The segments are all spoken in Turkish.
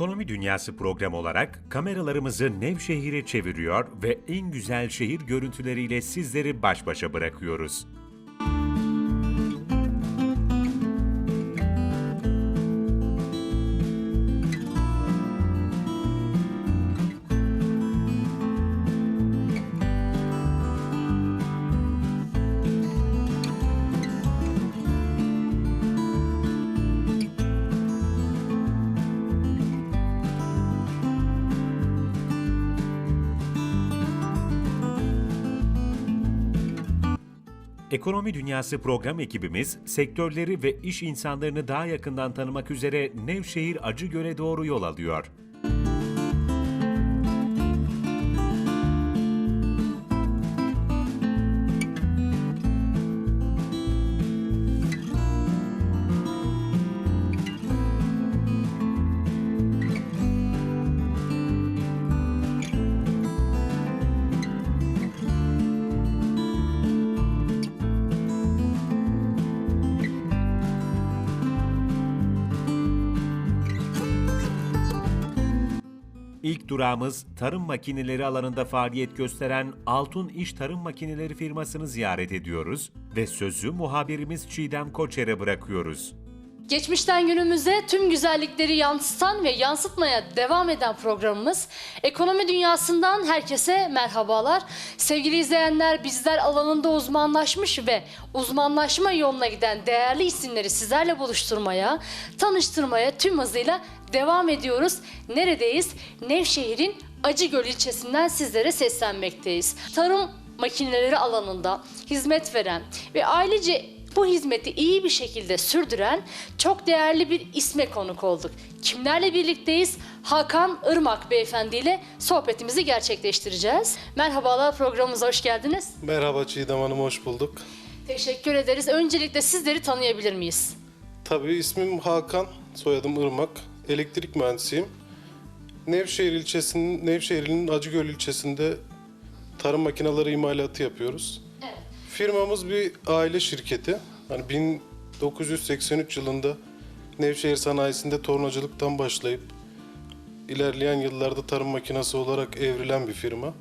Ekonomi Dünyası program olarak kameralarımızı Nevşehir'e çeviriyor ve en güzel şehir görüntüleriyle sizleri baş başa bırakıyoruz. Ekonomi Dünyası program ekibimiz sektörleri ve iş insanlarını daha yakından tanımak üzere Nevşehir Acıgöl'e doğru yol alıyor. İlk durağımız tarım makineleri alanında faaliyet gösteren Altun İş Tarım Makineleri firmasını ziyaret ediyoruz ve sözü muhabirimiz Çiğdem Koçer'e bırakıyoruz. Geçmişten günümüze tüm güzellikleri yansıtan ve yansıtmaya devam eden programımız Ekonomi Dünyası'ndan herkese merhabalar. Sevgili izleyenler bizler alanında uzmanlaşmış ve uzmanlaşma yoluna giden değerli isimleri sizlerle buluşturmaya, tanıştırmaya tüm hızıyla devam ediyoruz. Neredeyiz? Nevşehir'in Acıgöl ilçesinden sizlere seslenmekteyiz. Tarım makineleri alanında hizmet veren ve ailece bu hizmeti iyi bir şekilde sürdüren çok değerli bir isme konuk olduk. Kimlerle birlikteyiz? Hakan Irmak Beyefendi ile sohbetimizi gerçekleştireceğiz. Merhabalar programımıza hoş geldiniz. Merhaba Çiğdem Hanım, hoş bulduk. Teşekkür ederiz. Öncelikle sizleri tanıyabilir miyiz? Tabii ismim Hakan, soyadım Irmak. Elektrik mühendisiyim. Nevşehir ilçesinin, Nevşehir'in Acıgöl ilçesinde tarım makineleri imalatı yapıyoruz. Evet. Firmamız bir aile şirketi. Hani 1983 yılında Nevşehir sanayisinde tornacılıktan başlayıp ilerleyen yıllarda tarım makinesi olarak evrilen bir firma.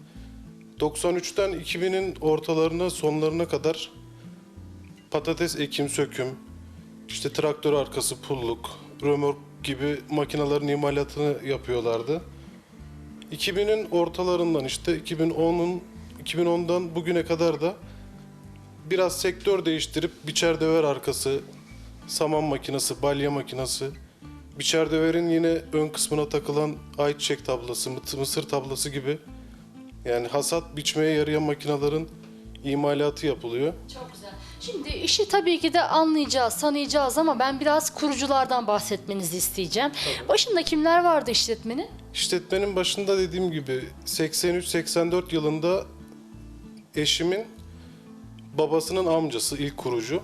93'ten 2000'in ortalarına sonlarına kadar patates ekim söküm, işte traktör arkası pulluk, römork gibi makinelerin imalatını yapıyorlardı. 2000'in ortalarından işte 2010'un 2010'dan bugüne kadar da biraz sektör değiştirip biçer döver arkası, saman makinesi, balya makinesi, biçer döverin yine ön kısmına takılan ayçiçek tablası, mısır tablası gibi yani hasat biçmeye yarayan makinelerin imalatı yapılıyor. Çok güzel. Şimdi işi tabii ki de anlayacağız, tanıyacağız ama ben biraz kuruculardan bahsetmenizi isteyeceğim. Başında kimler vardı işletmenin? İşletmenin başında dediğim gibi 83-84 yılında eşimin babasının amcası ilk kurucu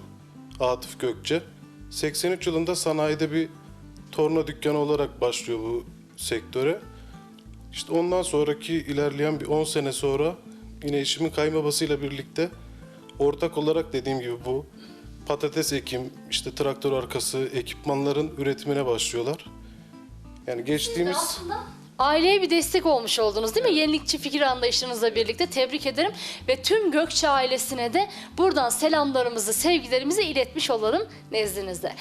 Atıf Gökçe. 83 yılında sanayide bir torna dükkanı olarak başlıyor bu sektöre. İşte ondan sonraki ilerleyen bir 10 sene sonra yine eşimin kayınbabasıyla birlikte ortak olarak dediğim gibi bu patates ekim, işte traktör arkası ekipmanların üretimine başlıyorlar. Yani geçtiğimiz... Aslında aileye bir destek olmuş oldunuz değil mi? Yenilikçi fikir anlayışınızla birlikte tebrik ederim. Ve tüm Gökçe ailesine de buradan selamlarımızı, sevgilerimizi iletmiş olalım nezdinizde.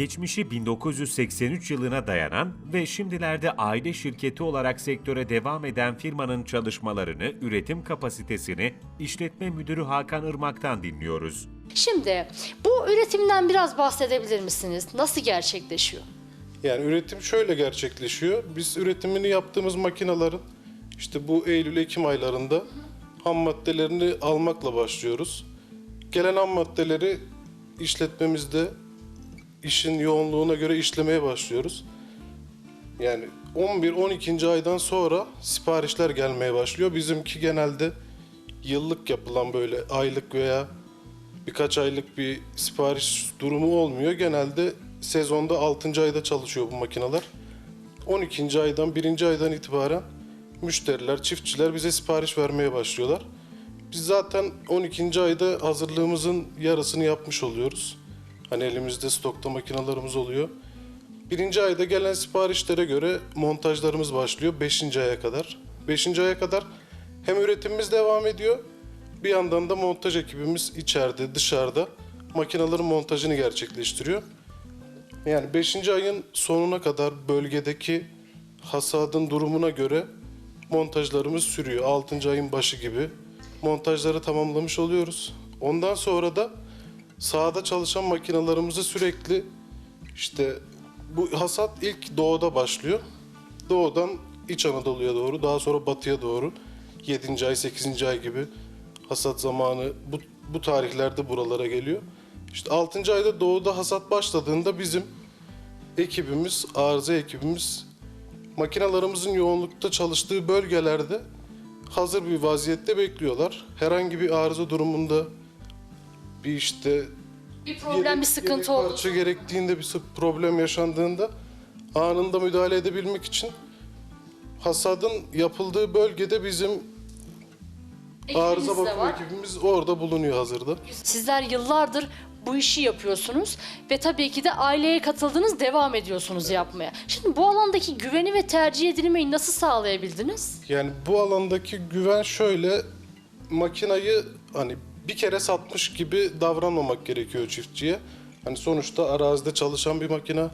Geçmişi 1983 yılına dayanan ve şimdilerde aile şirketi olarak sektöre devam eden firmanın çalışmalarını, üretim kapasitesini işletme müdürü Hakan Irmak'tan dinliyoruz. Şimdi bu üretimden biraz bahsedebilir misiniz? Nasıl gerçekleşiyor? Yani üretim şöyle gerçekleşiyor. Biz üretimini yaptığımız makinelerin işte bu Eylül-Ekim aylarında ham maddelerini almakla başlıyoruz. Gelen ham maddeleri işletmemizde işin yoğunluğuna göre işlemeye başlıyoruz. Yani 11-12. aydan sonra siparişler gelmeye başlıyor. Bizimki genelde yıllık yapılan böyle aylık veya birkaç aylık bir sipariş durumu olmuyor. Genelde sezonda 6. ayda çalışıyor bu makineler. 12. aydan 1. aydan itibaren müşteriler, çiftçiler bize sipariş vermeye başlıyorlar. Biz zaten 12. ayda hazırlığımızın yarısını yapmış oluyoruz. Hani elimizde stokta makinelerimiz oluyor. Birinci ayda gelen siparişlere göre montajlarımız başlıyor 5. aya kadar. 5. aya kadar hem üretimimiz devam ediyor bir yandan da montaj ekibimiz içeride dışarıda makinelerin montajını gerçekleştiriyor. Yani 5. ayın sonuna kadar bölgedeki hasadın durumuna göre montajlarımız sürüyor. 6. ayın başı gibi montajları tamamlamış oluyoruz. Ondan sonra da sahada çalışan makinalarımızı sürekli işte bu hasat ilk doğuda başlıyor. Doğudan İç Anadolu'ya doğru, daha sonra batıya doğru 7. ay, 8. ay gibi hasat zamanı bu, bu tarihlerde buralara geliyor. İşte 6. ayda doğuda hasat başladığında bizim ekibimiz, arıza ekibimiz makinalarımızın yoğunlukta çalıştığı bölgelerde hazır bir vaziyette bekliyorlar. Herhangi bir arıza durumunda bir işte Bir problem, bir sıkıntı yedek parça gerektiğinde bir problem yaşandığında anında müdahale edebilmek için hasadın yapıldığı bölgede bizim arıza de bakım var. ekibimiz orada bulunuyor hazırda. Sizler yıllardır bu işi yapıyorsunuz ve tabii ki de aileye katıldınız, devam ediyorsunuz yapmaya. Şimdi bu alandaki güveni ve tercih edilmeyi nasıl sağlayabildiniz? Yani bu alandaki güven şöyle makinayı hani bir kere satmış gibi davranmamak gerekiyor çiftçiye. Hani sonuçta arazide çalışan bir makina.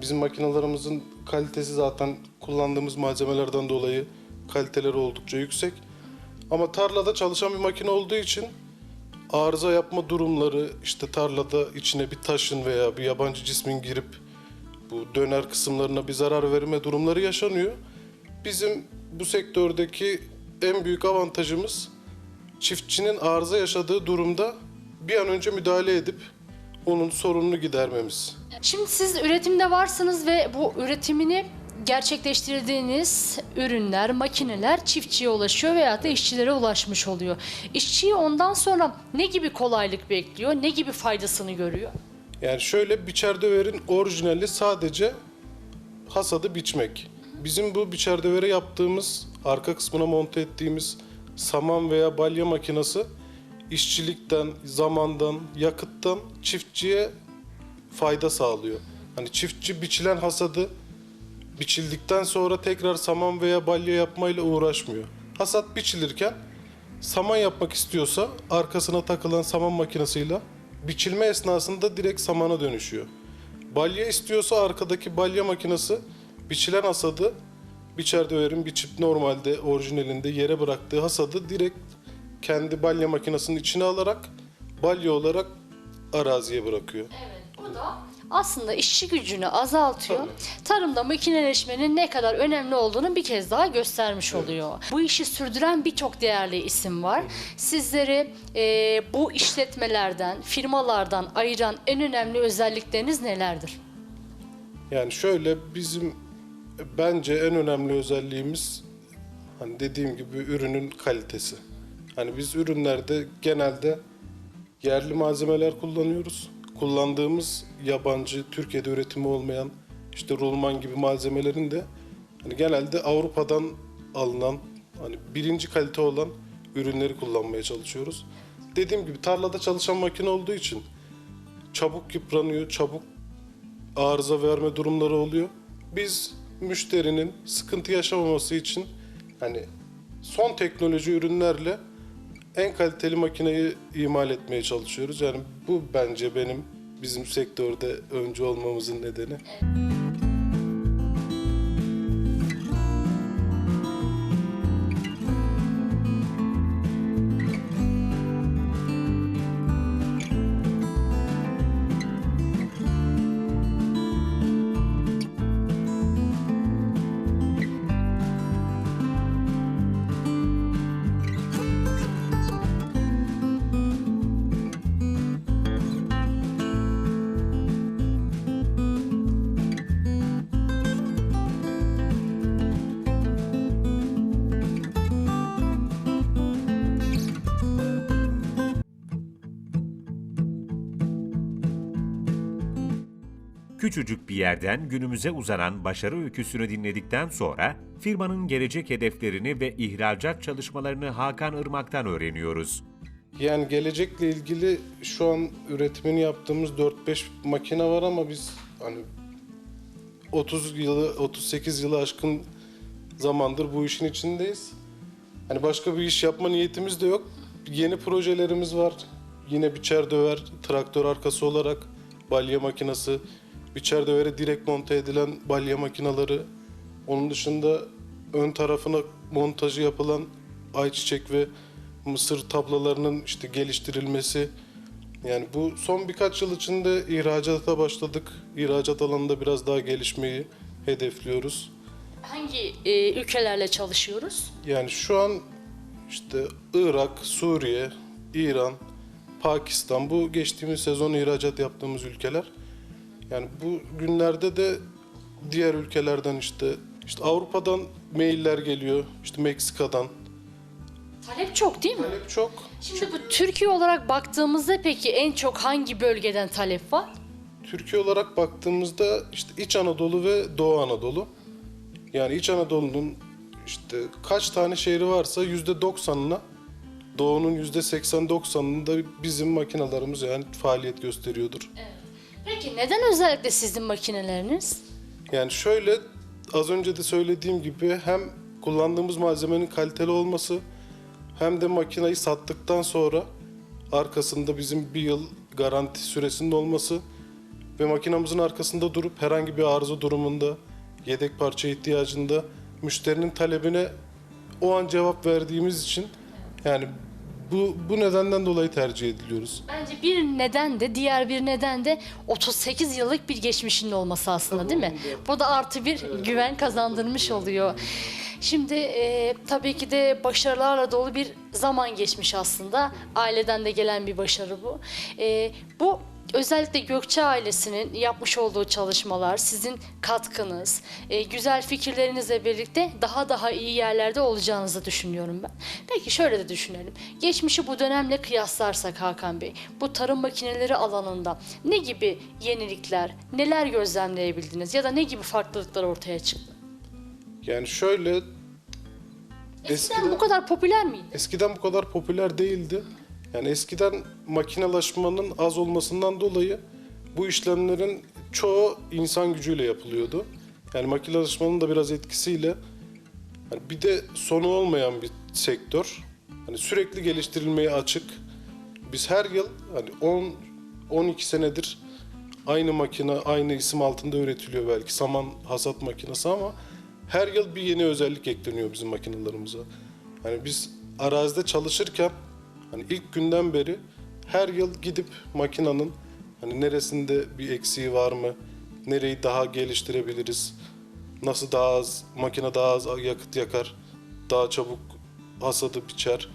Bizim makinalarımızın kalitesi zaten kullandığımız malzemelerden dolayı kaliteleri oldukça yüksek. Ama tarlada çalışan bir makine olduğu için arıza yapma durumları işte tarlada içine bir taşın veya bir yabancı cismin girip bu döner kısımlarına bir zarar verme durumları yaşanıyor. Bizim bu sektördeki en büyük avantajımız çiftçinin arıza yaşadığı durumda bir an önce müdahale edip onun sorununu gidermemiz. Şimdi siz üretimde varsınız ve bu üretimini gerçekleştirdiğiniz ürünler, makineler çiftçiye ulaşıyor veya da işçilere ulaşmış oluyor. İşçiyi ondan sonra ne gibi kolaylık bekliyor, ne gibi faydasını görüyor? Yani şöyle biçer döverin orijinali sadece hasadı biçmek. Bizim bu biçer dövere yaptığımız, arka kısmına monte ettiğimiz saman veya balya makinesi işçilikten, zamandan, yakıttan çiftçiye fayda sağlıyor. Hani çiftçi biçilen hasadı biçildikten sonra tekrar saman veya balya yapmayla uğraşmıyor. Hasat biçilirken saman yapmak istiyorsa arkasına takılan saman makinesiyle biçilme esnasında direkt samana dönüşüyor. Balya istiyorsa arkadaki balya makinesi biçilen hasadı biçer döverin biçip normalde orijinalinde yere bıraktığı hasadı direkt kendi balya makinesinin içine alarak balya olarak araziye bırakıyor. Evet, bu da aslında işçi gücünü azaltıyor. Tarımda makineleşmenin ne kadar önemli olduğunu bir kez daha göstermiş oluyor. Bu işi sürdüren birçok değerli isim var. Sizleri e, bu işletmelerden, firmalardan ayıran en önemli özellikleriniz nelerdir? Yani şöyle bizim bence en önemli özelliğimiz hani dediğim gibi ürünün kalitesi. Hani biz ürünlerde genelde yerli malzemeler kullanıyoruz. Kullandığımız yabancı, Türkiye'de üretimi olmayan işte rulman gibi malzemelerin de hani genelde Avrupa'dan alınan hani birinci kalite olan ürünleri kullanmaya çalışıyoruz. Dediğim gibi tarlada çalışan makine olduğu için çabuk yıpranıyor, çabuk arıza verme durumları oluyor. Biz müşterinin sıkıntı yaşamaması için hani son teknoloji ürünlerle en kaliteli makineyi imal etmeye çalışıyoruz. Yani bu bence benim bizim sektörde öncü olmamızın nedeni. Küçücük bir yerden günümüze uzanan başarı öyküsünü dinledikten sonra firmanın gelecek hedeflerini ve ihracat çalışmalarını Hakan Irmak'tan öğreniyoruz. Yani gelecekle ilgili şu an üretimini yaptığımız 4-5 makine var ama biz hani 30 yılı 38 yılı aşkın zamandır bu işin içindeyiz. Hani başka bir iş yapma niyetimiz de yok. Yeni projelerimiz var. Yine biçer döver, traktör arkası olarak balya makinesi, biçer dövere direkt monte edilen balya makineleri. Onun dışında ön tarafına montajı yapılan ayçiçek ve mısır tablalarının işte geliştirilmesi. Yani bu son birkaç yıl içinde ihracata başladık. İhracat alanında biraz daha gelişmeyi hedefliyoruz. Hangi e, ülkelerle çalışıyoruz? Yani şu an işte Irak, Suriye, İran, Pakistan bu geçtiğimiz sezon ihracat yaptığımız ülkeler. Yani bu günlerde de diğer ülkelerden işte işte Avrupa'dan mailler geliyor. işte Meksika'dan. Talep çok değil mi? Talep çok. Şimdi bu Türkiye olarak baktığımızda peki en çok hangi bölgeden talep var? Türkiye olarak baktığımızda işte İç Anadolu ve Doğu Anadolu. Yani İç Anadolu'nun işte kaç tane şehri varsa yüzde doksanına Doğu'nun yüzde seksen doksanında bizim makinalarımız yani faaliyet gösteriyordur. Peki neden özellikle sizin makineleriniz? Yani şöyle az önce de söylediğim gibi hem kullandığımız malzemenin kaliteli olması hem de makinayı sattıktan sonra arkasında bizim bir yıl garanti süresinin olması ve makinamızın arkasında durup herhangi bir arıza durumunda yedek parça ihtiyacında müşterinin talebine o an cevap verdiğimiz için yani bu bu nedenden dolayı tercih ediliyoruz. Bence bir neden de diğer bir neden de 38 yıllık bir geçmişinin olması aslında değil mi? Bu da artı bir güven kazandırmış oluyor. Şimdi e, tabii ki de başarılarla dolu bir zaman geçmiş aslında. Aileden de gelen bir başarı bu. E, bu özellikle Gökçe ailesinin yapmış olduğu çalışmalar, sizin katkınız, e, güzel fikirlerinizle birlikte daha daha iyi yerlerde olacağınızı düşünüyorum ben. Peki şöyle de düşünelim. Geçmişi bu dönemle kıyaslarsak Hakan Bey, bu tarım makineleri alanında ne gibi yenilikler, neler gözlemleyebildiniz ya da ne gibi farklılıklar ortaya çıktı? Yani şöyle Eskiden Eskiden- bu kadar popüler miydi? Eskiden bu kadar popüler değildi. Yani eskiden makinalaşmanın az olmasından dolayı bu işlemlerin çoğu insan gücüyle yapılıyordu. Yani makinalaşmanın da biraz etkisiyle yani bir de sonu olmayan bir sektör. Hani sürekli geliştirilmeye açık. Biz her yıl hani 10 12 senedir aynı makine aynı isim altında üretiliyor belki saman hasat makinesi ama her yıl bir yeni özellik ekleniyor bizim makinalarımıza. Hani biz arazide çalışırken hani ilk günden beri her yıl gidip makinanın hani neresinde bir eksiği var mı? Nereyi daha geliştirebiliriz? Nasıl daha az makine daha az yakıt yakar? Daha çabuk hasadı biçer.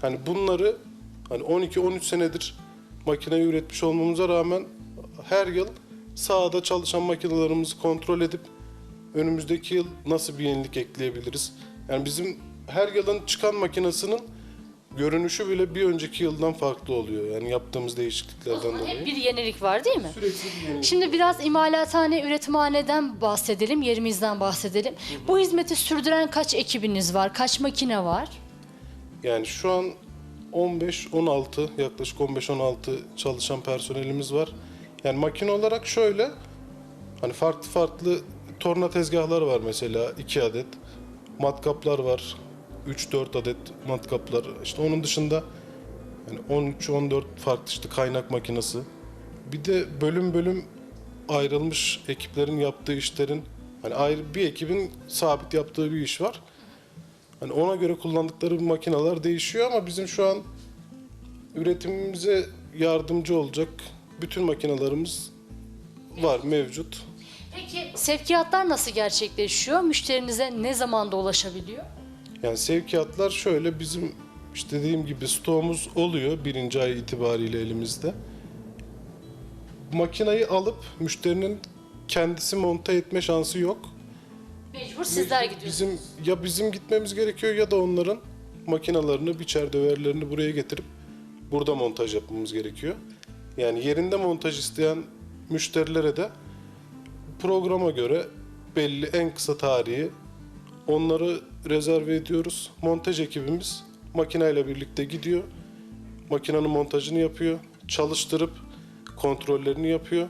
Hani bunları hani 12-13 senedir makineyi üretmiş olmamıza rağmen her yıl sahada çalışan makinelerimizi kontrol edip önümüzdeki yıl nasıl bir yenilik ekleyebiliriz? Yani bizim her yılın çıkan makinesinin görünüşü bile bir önceki yıldan farklı oluyor. Yani yaptığımız değişikliklerden dolayı. hep bir yenilik var değil mi? Sürekli bir yenilik. Şimdi biraz imalathane, üretimhaneden bahsedelim, yerimizden bahsedelim. Bu hizmeti sürdüren kaç ekibiniz var, kaç makine var? Yani şu an 15-16 yaklaşık 15-16 çalışan personelimiz var. Yani makine olarak şöyle hani farklı farklı torna tezgahları var mesela 2 adet. Matkaplar var 3-4 adet matkaplar. İşte onun dışında yani 13-14 farklı işte kaynak makinesi. Bir de bölüm bölüm ayrılmış ekiplerin yaptığı işlerin hani ayrı bir ekibin sabit yaptığı bir iş var. Hani ona göre kullandıkları makineler değişiyor ama bizim şu an üretimimize yardımcı olacak bütün makinelerimiz var mevcut. Peki sevkiyatlar nasıl gerçekleşiyor? Müşterinize ne zamanda ulaşabiliyor? Yani sevkiyatlar şöyle bizim işte dediğim gibi stoğumuz oluyor birinci ay itibariyle elimizde. Makinayı alıp müşterinin kendisi monte etme şansı yok. Mecbur sizler gidiyorsunuz. Bizim ya bizim gitmemiz gerekiyor ya da onların makinalarını, biçer döverlerini buraya getirip burada montaj yapmamız gerekiyor. Yani yerinde montaj isteyen müşterilere de programa göre belli en kısa tarihi onları rezerve ediyoruz. Montaj ekibimiz makineyle birlikte gidiyor. Makinenin montajını yapıyor. Çalıştırıp kontrollerini yapıyor.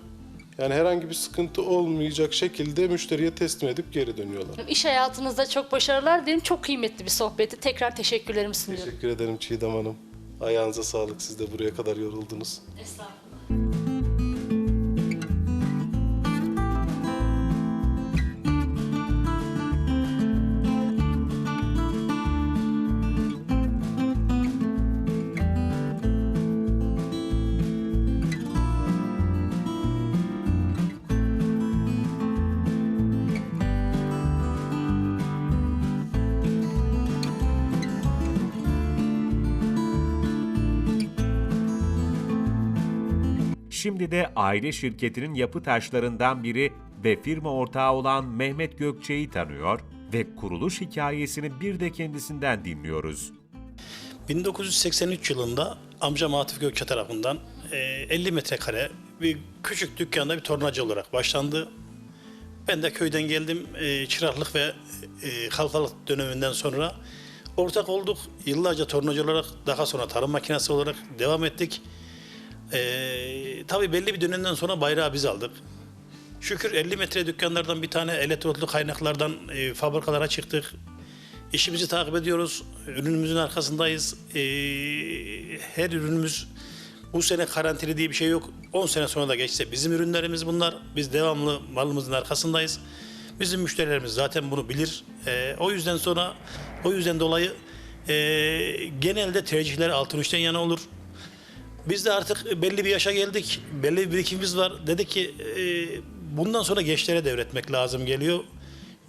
Yani herhangi bir sıkıntı olmayacak şekilde müşteriye teslim edip geri dönüyorlar. İş hayatınızda çok başarılar dilerim. Çok kıymetli bir sohbetti. Tekrar teşekkürlerimi sunuyorum. Teşekkür ederim Çiğdem Hanım. Ayağınıza sağlık. Siz de buraya kadar yoruldunuz. Estağfurullah. Şimdi de aile şirketinin yapı taşlarından biri ve firma ortağı olan Mehmet Gökçe'yi tanıyor ve kuruluş hikayesini bir de kendisinden dinliyoruz. 1983 yılında amcam Atif Gökçe tarafından e, 50 metrekare bir küçük dükkanda bir tornacı olarak başlandı. Ben de köyden geldim e, çıraklık ve e, halkalık döneminden sonra ortak olduk. Yıllarca tornacı olarak daha sonra tarım makinesi olarak devam ettik. E, tabii belli bir dönemden sonra bayrağı biz aldık. Şükür 50 metre dükkanlardan bir tane elektrikli kaynaklardan e, fabrikalara çıktık. İşimizi takip ediyoruz. Ürünümüzün arkasındayız. Ee, her ürünümüz bu sene garantili diye bir şey yok. 10 sene sonra da geçse bizim ürünlerimiz bunlar. Biz devamlı malımızın arkasındayız. Bizim müşterilerimiz zaten bunu bilir. Ee, o yüzden sonra o yüzden dolayı e, genelde tercihler altın üçten yana olur. Biz de artık belli bir yaşa geldik. Belli bir birikimimiz var. Dedik ki e, bundan sonra gençlere devretmek lazım geliyor.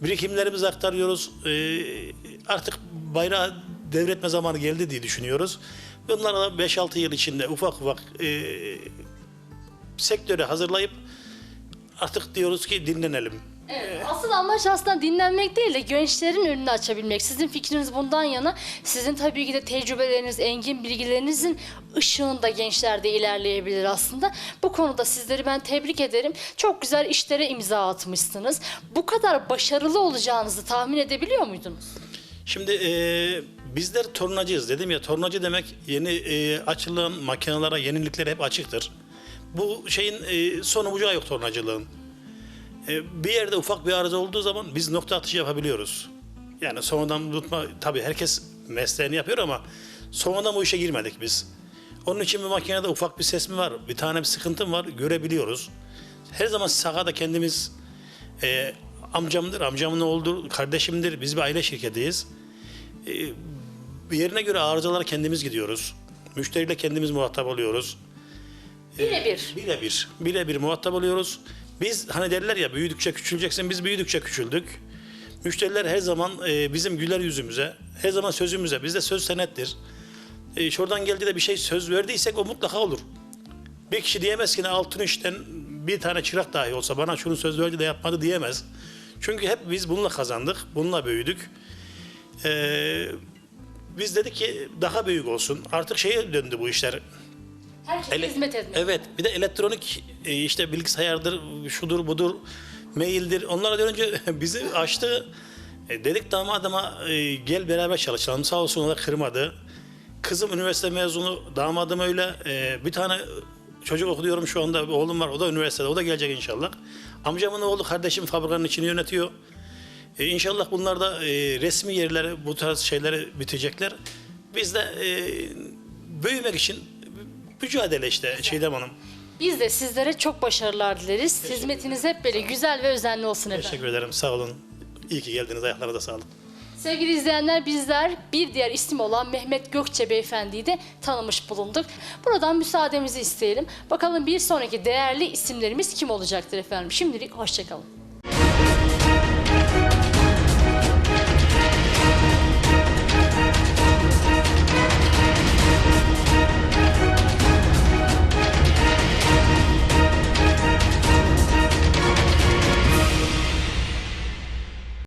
Birikimlerimizi aktarıyoruz. E, artık bayrağı devretme zamanı geldi diye düşünüyoruz. Bunları da 5-6 yıl içinde ufak ufak e, sektöre hazırlayıp artık diyoruz ki dinlenelim. Evet, asıl amaç aslında dinlenmek değil de gençlerin önünü açabilmek. Sizin fikriniz bundan yana. Sizin tabii ki de tecrübeleriniz, engin bilgilerinizin ışığında gençler de ilerleyebilir aslında. Bu konuda sizleri ben tebrik ederim. Çok güzel işlere imza atmışsınız. Bu kadar başarılı olacağınızı tahmin edebiliyor muydunuz? Şimdi e, bizler tornacıyız dedim ya tornacı demek yeni e, açılan makinelere yeniliklere hep açıktır. Bu şeyin e, sonu bucağı yok tornacılığın. E, bir yerde ufak bir arıza olduğu zaman biz nokta atışı yapabiliyoruz. Yani sonradan tutma tabii herkes mesleğini yapıyor ama sonradan bu işe girmedik biz. Onun için bir makinede ufak bir ses mi var, bir tane bir sıkıntım var görebiliyoruz. Her zaman sahada kendimiz e, amcamdır, amcamın oğludur, kardeşimdir. Biz bir aile şirketiyiz. E, yerine göre arızalara kendimiz gidiyoruz. Müşteriyle kendimiz muhatap oluyoruz. Birebir. Birebir. Birebir muhatap oluyoruz. Biz hani derler ya büyüdükçe küçüleceksin. Biz büyüdükçe küçüldük. Müşteriler her zaman e, bizim güler yüzümüze, her zaman sözümüze. Bizde söz senettir. E, şuradan geldi de bir şey söz verdiysek o mutlaka olur. Bir kişi diyemez ki "Ne altın işten bir tane çırak dahi olsa bana şunu söz verdi de yapmadı diyemez. Çünkü hep biz bununla kazandık, bununla büyüdük. E, biz dedik ki daha büyük olsun. Artık şeye döndü bu işler. Herkese Ele- hizmet etmek. Evet. Bir de elektronik e, işte bilgisayardır, şudur budur, maildir. Onlara dönünce bizi açtı. E, dedik damadıma e, gel beraber çalışalım. Sağ olsun o da kırmadı. Kızım üniversite mezunu, damadım öyle. E, bir tane çocuk okuyorum şu anda. Oğlum var o da üniversitede. O da gelecek inşallah. Amcamın oğlu kardeşim fabrikanın içini yönetiyor. E, inşallah bunlar da e, resmi yerlere bu tarz şeyleri bitecekler. Biz de e, büyümek için mücadele işte Çiğdem Hanım. Biz de sizlere çok başarılar dileriz. Hizmetiniz hep böyle güzel ve özenli olsun efendim. Teşekkür ederim. Sağ olun. İyi ki geldiniz. Ayaklarınıza sağlık. Sevgili izleyenler bizler bir diğer isim olan Mehmet Gökçe Beyefendi'yi de tanımış bulunduk. Buradan müsaademizi isteyelim. Bakalım bir sonraki değerli isimlerimiz kim olacaktır efendim. Şimdilik hoşçakalın.